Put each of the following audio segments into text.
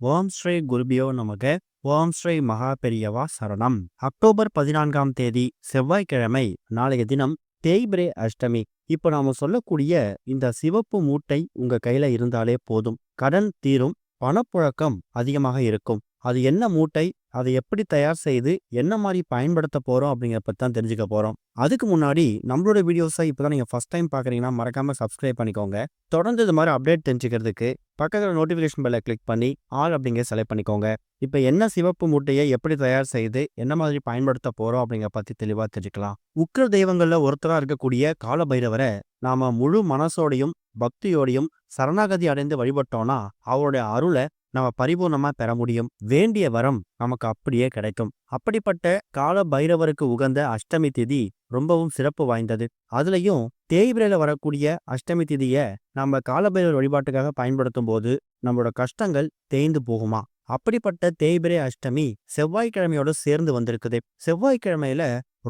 ஓம் ஸ்ரீ குருபியோ நமக. ஓம் ஸ்ரீ மகா பெரியவா சரணம். அக்டோபர் பதினான்காம் தேதி செவ்வாய்க்கிழமை நாளைய தினம் தேய்பிரே அஷ்டமி. இப்போ நாம சொல்லக்கூடிய இந்த சிவப்பு மூட்டை உங்க கையில இருந்தாலே போதும். கடன் தீரும் பணப்புழக்கம் அதிகமாக இருக்கும். அது என்ன மூட்டை? அதை எப்படி தயார் செய்து என்ன மாதிரி பயன்படுத்த போறோம் அப்படிங்கிற பத்தி தான் தெரிஞ்சுக்க போறோம். அதுக்கு முன்னாடி நம்மளோட வீடியோஸை இப்போதான் நீங்க ஃபர்ஸ்ட் டைம் பாக்குறீங்கன்னா மறக்காம சப்ஸ்கிரைப் பண்ணிக்கோங்க. தொடர்ந்து இது மாதிரி அப்டேட் தெரிஞ்சுக்கிறதுக்கு பக்கத்தில் நோட்டிஃபிகேஷன் பெல்லை கிளிக் பண்ணி ஆல் அப்படிங்கிற செலக்ட் பண்ணிக்கோங்க. இப்போ என்ன சிவப்பு மூட்டையை எப்படி தயார் செய்து என்ன மாதிரி பயன்படுத்த போறோம் அப்படிங்கிற பத்தி தெளிவாக தெரிஞ்சுக்கலாம். உக்ர தெய்வங்கள்ல ஒருத்தராக இருக்கக்கூடிய காலபைரவரை நாம முழு மனசோடையும் பக்தியோடையும் சரணாகதி அடைந்து வழிபட்டோம்னா அவருடைய அருளை நம்ம பரிபூர்ணமா பெற முடியும். வேண்டிய வரம் நமக்கு அப்படியே கிடைக்கும். அப்படிப்பட்ட கால பைரவருக்கு உகந்த அஷ்டமி திதி ரொம்பவும் சிறப்பு வாய்ந்தது. அதுலயும் தேய்பிரையில வரக்கூடிய அஷ்டமி திதிய நம்ம காலபைரவர் வழிபாட்டுக்காக பயன்படுத்தும் போது நம்மளோட கஷ்டங்கள் தேய்ந்து போகுமா? அப்படிப்பட்ட தேய்பிரை அஷ்டமி செவ்வாய்க்கிழமையோட சேர்ந்து வந்திருக்குது. செவ்வாய்க்கிழமையில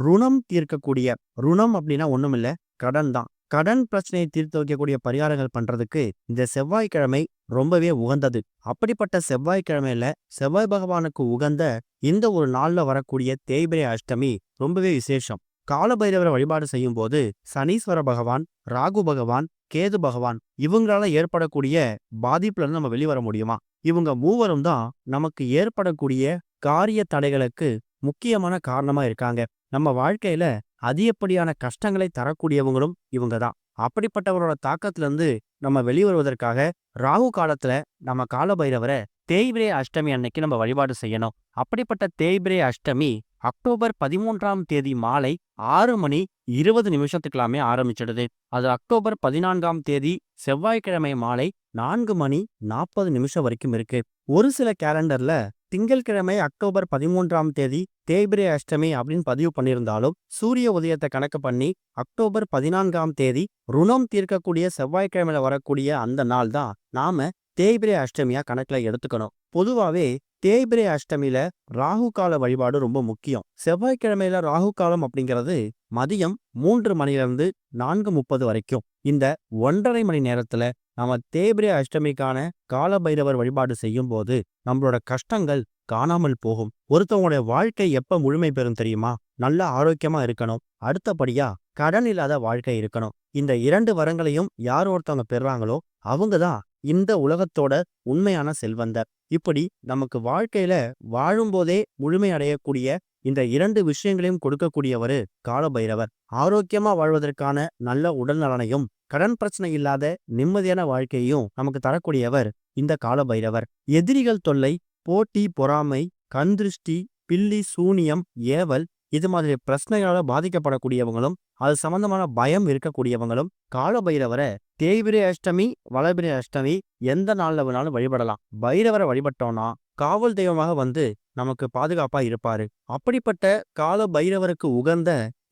ருணம் தீர்க்கக்கூடிய ருணம் அப்படின்னா ஒண்ணுமில்ல கடன் தான். கடன் பிரச்சனையை தீர்த்து வைக்கக்கூடிய பரிகாரங்கள் பண்றதுக்கு இந்த செவ்வாய்க்கிழமை ரொம்பவே உகந்தது. அப்படிப்பட்ட செவ்வாய்க்கிழமையில செவ்வாய் பகவானுக்கு உகந்த இந்த ஒரு நாள்ல வரக்கூடிய தேய்பிரை அஷ்டமி ரொம்பவே விசேஷம். காலபைரவரை வழிபாடு செய்யும் போது சனீஸ்வர பகவான் ராகு பகவான் கேது பகவான் இவங்களால ஏற்படக்கூடிய பாதிப்புல இருந்து நம்ம வெளிவர முடியுமா? இவங்க மூவரும் தான் நமக்கு ஏற்படக்கூடிய காரிய தடைகளுக்கு முக்கியமான காரணமா இருக்காங்க. நம்ம வாழ்க்கையில அதிகப்படியான கஷ்டங்களை தரக்கூடியவங்களும் இவங்க தான் அப்படிப்பட்டவரோட தாக்கத்துல இருந்து நம்ம வெளிவருவதற்காக ராகு காலத்துல நம்ம காலபைரவரை தேய்பிரே அஷ்டமி அன்னைக்கு நம்ம வழிபாடு செய்யணும். அப்படிப்பட்ட தேய்பிரே அஷ்டமி அக்டோபர் பதிமூன்றாம் தேதி மாலை ஆறு மணி இருபது நிமிஷத்துக்கெல்லாமே ஆரம்பிச்சிடுது. அது அக்டோபர் பதினான்காம் தேதி செவ்வாய்க்கிழமை மாலை நான்கு மணி நாற்பது நிமிஷம் வரைக்கும் இருக்கு. ஒரு சில கேலண்டர்ல திங்கட்கிழமை அக்டோபர் பதிமூன்றாம் தேதி தேய்பிரே அஷ்டமி அப்படின்னு பதிவு பண்ணியிருந்தாலும் சூரிய உதயத்தை கணக்கு பண்ணி அக்டோபர் பதினான்காம் தேதி ருணம் தீர்க்கக்கூடிய செவ்வாய்க்கிழமையில வரக்கூடிய அந்த நாள் தான் நாம தேய்பிரே அஷ்டமியா கணக்குல எடுத்துக்கணும். பொதுவாவே தேய்பிரே அஷ்டமியில ராகு கால வழிபாடு ரொம்ப முக்கியம். செவ்வாய்க்கிழமையில ராகு காலம் அப்படிங்கிறது மதியம் மூன்று மணிலிருந்து நான்கு முப்பது வரைக்கும். இந்த ஒன்றரை மணி நேரத்துல நாம தேபிரிய அஷ்டமிக்கான கால பைரவர் வழிபாடு செய்யும் போது நம்மளோட கஷ்டங்கள் காணாமல் போகும். ஒருத்தவங்களுடைய வாழ்க்கை எப்ப முழுமை பெறும் தெரியுமா? நல்ல ஆரோக்கியமா இருக்கணும். அடுத்தபடியா கடன் இல்லாத வாழ்க்கை இருக்கணும். இந்த இரண்டு வரங்களையும் யார் ஒருத்தவங்க பெறாங்களோ அவங்க தான் இந்த உலகத்தோட உண்மையான செல்வந்தர். இப்படி நமக்கு வாழ்க்கையில வாழும்போதே முழுமை அடையக்கூடிய இந்த இரண்டு விஷயங்களையும் கொடுக்கக்கூடியவரு காலபைரவர். ஆரோக்கியமா வாழ்வதற்கான நல்ல உடல் நலனையும் கடன் பிரச்சனை இல்லாத நிம்மதியான வாழ்க்கையையும் நமக்கு தரக்கூடியவர் இந்த காலபைரவர். எதிரிகள் தொல்லை போட்டி பொறாமை கந்திருஷ்டி பில்லி சூனியம் ஏவல் இது மாதிரி பிரச்சனைகளால பாதிக்கப்படக்கூடியவங்களும் அது சம்பந்தமான பயம் இருக்கக்கூடியவங்களும் கால பைரவரை தேய்பிரை அஷ்டமி வளபிரை அஷ்டமி எந்த நாள்ல வேணாலும் வழிபடலாம். பைரவரை வழிபட்டோம்னா காவல் தெய்வமாக வந்து நமக்கு பாதுகாப்பா இருப்பாரு. அப்படிப்பட்ட கால பைரவருக்கு உகந்த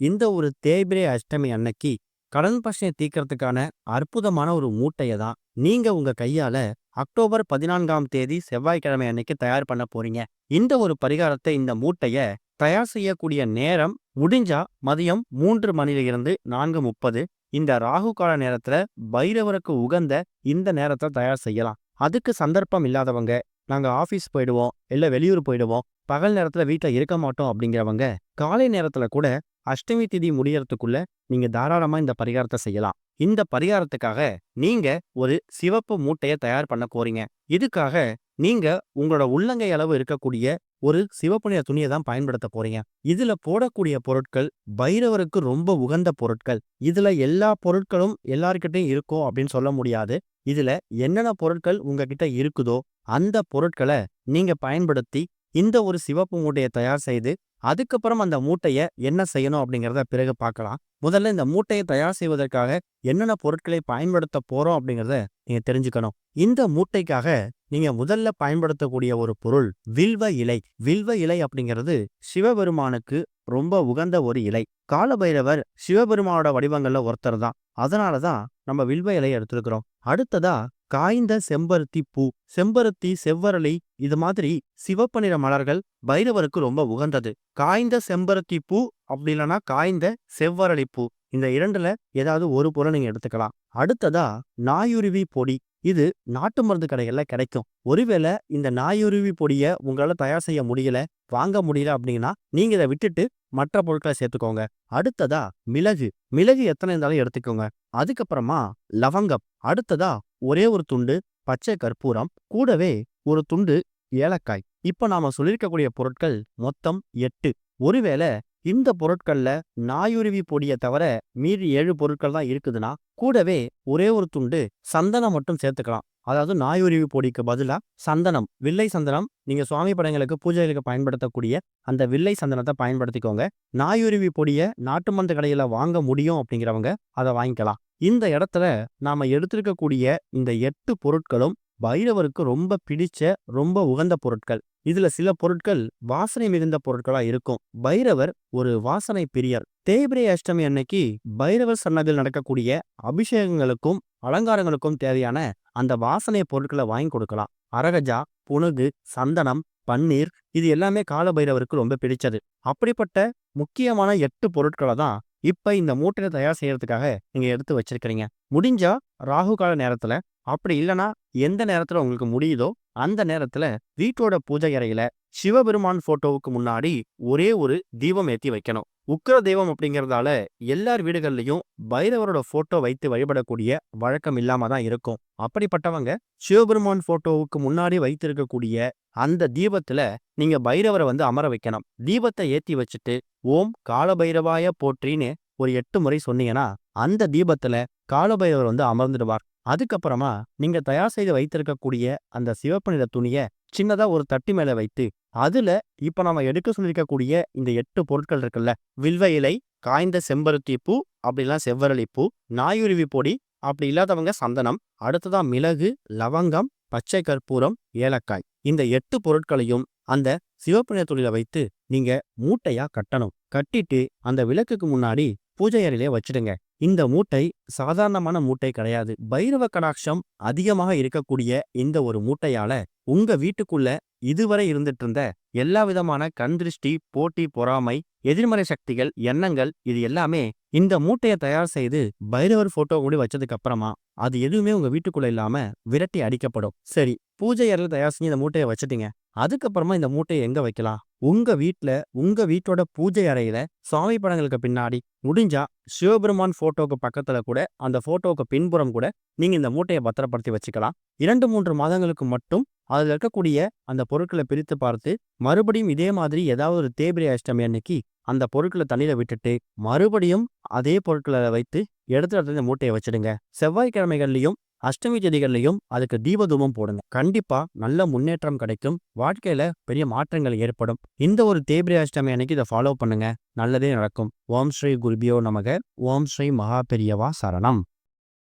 இந்த ஒரு தேய்பிரை அஷ்டமி அன்னைக்கு கடன் பிரச்சனையை தீர்க்கறதுக்கான அற்புதமான ஒரு மூட்டையை தான் நீங்க உங்க கையால அக்டோபர் பதினான்காம் தேதி செவ்வாய்க்கிழமை அன்னைக்கு தயார் பண்ண போறீங்க. இந்த ஒரு பரிகாரத்தை இந்த மூட்டைய தயார் செய்யக்கூடிய நேரம் முடிஞ்சா மதியம் மூன்று மணில இருந்து நான்கு முப்பது. இந்த ராகு கால நேரத்துல பைரவருக்கு உகந்த இந்த நேரத்தை தயார் செய்யலாம். அதுக்கு சந்தர்ப்பம் இல்லாதவங்க நாங்க ஆபீஸ் போயிடுவோம் இல்ல வெளியூர் போயிடுவோம் பகல் நேரத்துல வீட்டுல இருக்க மாட்டோம் அப்படிங்கிறவங்க காலை நேரத்துல கூட அஷ்டமி திதி முடியறதுக்குள்ள நீங்க தாராளமா இந்த பரிகாரத்தை செய்யலாம். இந்த பரிகாரத்துக்காக நீங்க ஒரு சிவப்பு மூட்டையை தயார் பண்ண போறீங்க. இதுக்காக நீங்க உங்களோட உள்ளங்கை அளவு இருக்கக்கூடிய ஒரு சிவப்பு நிற துணியை தான் பயன்படுத்த போறீங்க. இதுல போடக்கூடிய பொருட்கள் பைரவருக்கு ரொம்ப உகந்த பொருட்கள். இதுல எல்லா பொருட்களும் எல்லார்கிட்டையும் இருக்கும் அப்படின்னு சொல்ல முடியாது. இதுல என்னென்ன பொருட்கள் உங்ககிட்ட இருக்குதோ அந்த பொருட்களை நீங்க பயன்படுத்தி இந்த ஒரு சிவப்பு மூட்டையை தயார் செய்து அதுக்கப்புறம் அந்த மூட்டையை என்ன செய்யணும் அப்படிங்கிறத பிறகு பார்க்கலாம். முதல்ல இந்த மூட்டையை தயார் செய்வதற்காக என்னென்ன பொருட்களை பயன்படுத்த போறோம் அப்படிங்கிறத நீங்க தெரிஞ்சுக்கணும். இந்த மூட்டைக்காக நீங்க முதல்ல பயன்படுத்தக்கூடிய ஒரு பொருள் வில்வ இலை. வில்வ இலை அப்படிங்கிறது சிவபெருமானுக்கு ரொம்ப உகந்த ஒரு இலை. காலபைரவர் சிவபெருமானோட வடிவங்கள்ல ஒருத்தர் தான். அதனாலதான் நம்ம வில்வ இலை எடுத்திருக்கிறோம். அடுத்ததா காய்ந்த செம்பருத்தி பூ. செம்பருத்தி செவ்வரளி இது மாதிரி சிவப்பு நிற மலர்கள் பைரவருக்கு ரொம்ப உகந்தது. காய்ந்த செம்பருத்தி பூ அப்படி இல்லைன்னா காய்ந்த செவ்வரளி பூ. இந்த இரண்டுல ஏதாவது ஒரு பொருள் நீங்க எடுத்துக்கலாம். அடுத்ததா நாயுருவி பொடி. இது நாட்டு மருந்து கடைகள்ல கிடைக்கும். ஒருவேளை இந்த நாயுருவி பொடியை உங்களால தயார் செய்ய முடியல வாங்க முடியல அப்படின்னா நீங்க இதை விட்டுட்டு மற்ற பொருட்களை சேர்த்துக்கோங்க. அடுத்ததா மிளகு. மிளகு எத்தனை இருந்தாலும் எடுத்துக்கோங்க. அதுக்கப்புறமா லவங்கம். அடுத்ததா ஒரே ஒரு துண்டு பச்சை கற்பூரம். கூடவே ஒரு துண்டு ஏலக்காய். இப்போ நாம சொல்லியிருக்கக்கூடிய பொருட்கள் மொத்தம் எட்டு. ஒருவேளை இந்த பொருட்கள்ல நாயுருவி பொடியை தவிர மீறி ஏழு பொருட்கள் தான் இருக்குதுன்னா கூடவே ஒரே ஒரு துண்டு சந்தனம் மட்டும் சேர்த்துக்கலாம். அதாவது நாயுருவி பொடிக்கு பதிலா சந்தனம் வில்லை சந்தனம் நீங்க சுவாமி படங்களுக்கு பூஜைகளுக்கு பயன்படுத்தக்கூடிய அந்த வில்லை சந்தனத்தை பயன்படுத்திக்கோங்க. நாயுருவி பொடியை நாட்டு மந்த கடையில வாங்க முடியும் அப்படிங்கிறவங்க அதை வாங்கிக்கலாம். இந்த இடத்துல நாம எடுத்திருக்கக்கூடிய இந்த எட்டு பொருட்களும் பைரவருக்கு ரொம்ப பிடிச்ச ரொம்ப உகந்த பொருட்கள். இதுல சில பொருட்கள் வாசனை மிகுந்த பொருட்களா இருக்கும். பைரவர் ஒரு வாசனை பிரியர். தேய்பிரை அஷ்டமி அன்னைக்கு பைரவர் சன்னதியில் நடக்கக்கூடிய அபிஷேகங்களுக்கும் அலங்காரங்களுக்கும் தேவையான அந்த வாசனை பொருட்களை வாங்கி கொடுக்கலாம். அரகஜா புனுகு சந்தனம் பன்னீர் இது எல்லாமே கால பைரவருக்கு ரொம்ப பிடிச்சது. அப்படிப்பட்ட முக்கியமான எட்டு பொருட்களை தான் இப்ப இந்த மூட்டையை தயார் செய்யறதுக்காக நீங்க எடுத்து வச்சிருக்கிறீங்க. முடிஞ்சா ராகு கால நேரத்துல அப்படி இல்லைன்னா எந்த நேரத்துல உங்களுக்கு முடியுதோ அந்த நேரத்துல வீட்டோட பூஜை அறையில சிவபெருமான் போட்டோவுக்கு முன்னாடி ஒரே ஒரு தீபம் ஏத்தி வைக்கணும். உக்கிர தெய்வம் அப்படிங்கறதால எல்லார் வீடுகள்லயும் பைரவரோட போட்டோ வைத்து வழிபடக்கூடிய வழக்கம் இல்லாம தான் இருக்கும். அப்படிப்பட்டவங்க சிவபெருமான் போட்டோவுக்கு முன்னாடி வைத்திருக்கக்கூடிய அந்த தீபத்துல நீங்க பைரவரை வந்து அமர வைக்கணும். தீபத்தை ஏத்தி வச்சுட்டு ஓம் காலபைரவாய போற்றின்னு ஒரு எட்டு முறை சொன்னீங்கன்னா அந்த தீபத்துல காலபைரவர் வந்து அமர்ந்துடுவார். அதுக்கப்புறமா நீங்க தயார் செய்து வைத்திருக்கக்கூடிய அந்த சிவப்பு நிற துணிய சின்னதா ஒரு தட்டி மேல வைத்து அதுல இப்ப நம்ம எடுக்க சொல்லியிருக்கக்கூடிய இந்த எட்டு பொருட்கள் இருக்குல்ல வில்வ இலை காய்ந்த செம்பருத்தி பூ அப்படிலாம் செவ்வரளி பூ நாயுருவி பொடி அப்படி இல்லாதவங்க சந்தனம் அடுத்ததா மிளகு லவங்கம் பச்சை கற்பூரம் ஏலக்காய். இந்த எட்டு பொருட்களையும் அந்த சிவப்பு நிற துணியில வைத்து நீங்க மூட்டையா கட்டணும். கட்டிட்டு அந்த விளக்குக்கு முன்னாடி பூஜை அறையிலே வச்சிடுங்க. இந்த மூட்டை சாதாரணமான மூட்டை கிடையாது. பைரவ கடாட்சம் அதிகமாக இருக்கக்கூடிய இந்த ஒரு மூட்டையால உங்க வீட்டுக்குள்ள இதுவரை இருந்துட்டு இருந்த எல்லா விதமான கண் திருஷ்டி போட்டி பொறாமை எதிர்மறை சக்திகள் எண்ணங்கள் இது எல்லாமே இந்த மூட்டையை தயார் செய்து பைரவர் போட்டோ கூட வச்சதுக்கு அப்புறமா அது எதுவுமே உங்க வீட்டுக்குள்ள இல்லாம விரட்டி அடிக்கப்படும். சரி பூஜை அறையில் தயார் செஞ்சு இந்த மூட்டையை வச்சுட்டீங்க. அதுக்கப்புறமா இந்த மூட்டையை எங்க வைக்கலாம்? உங்க வீட்ல உங்க வீட்டோட பூஜை அறையில சுவாமி படங்களுக்கு பின்னாடி முடிஞ்சா சிவபெருமான் போட்டோக்கு பக்கத்துல கூட அந்த ஃபோட்டோவுக்கு பின்புறம் கூட நீங்க இந்த மூட்டையை பத்திரப்படுத்தி வச்சுக்கலாம். இரண்டு மூன்று மாதங்களுக்கு மட்டும் அதுல இருக்கக்கூடிய அந்த பொருட்களை பிரித்து பார்த்து மறுபடியும் இதே மாதிரி ஏதாவது ஒரு தேபிரை அஷ்டமி அன்னைக்கு அந்த பொருட்களை தண்ணியில் விட்டுட்டு மறுபடியும் அதே பொருட்களை வைத்து எடுத்து இடத்துல இந்த மூட்டையை வச்சுடுங்க. செவ்வாய்க்கிழமைகள்லயும் அஷ்டமி தேதிகள்லையும் அதுக்கு தீபதூபம் போடுங்க. கண்டிப்பா நல்ல முன்னேற்றம் கிடைக்கும். வாழ்க்கையில பெரிய மாற்றங்கள் ஏற்படும். இந்த ஒரு தேபிரி அஷ்டமி அன்னைக்கு இதை ஃபாலோ பண்ணுங்க. நல்லதே நடக்கும். ஓம் ஸ்ரீ குருபியோ நமக. ஓம் ஸ்ரீ மகா பெரியவா சரணம்.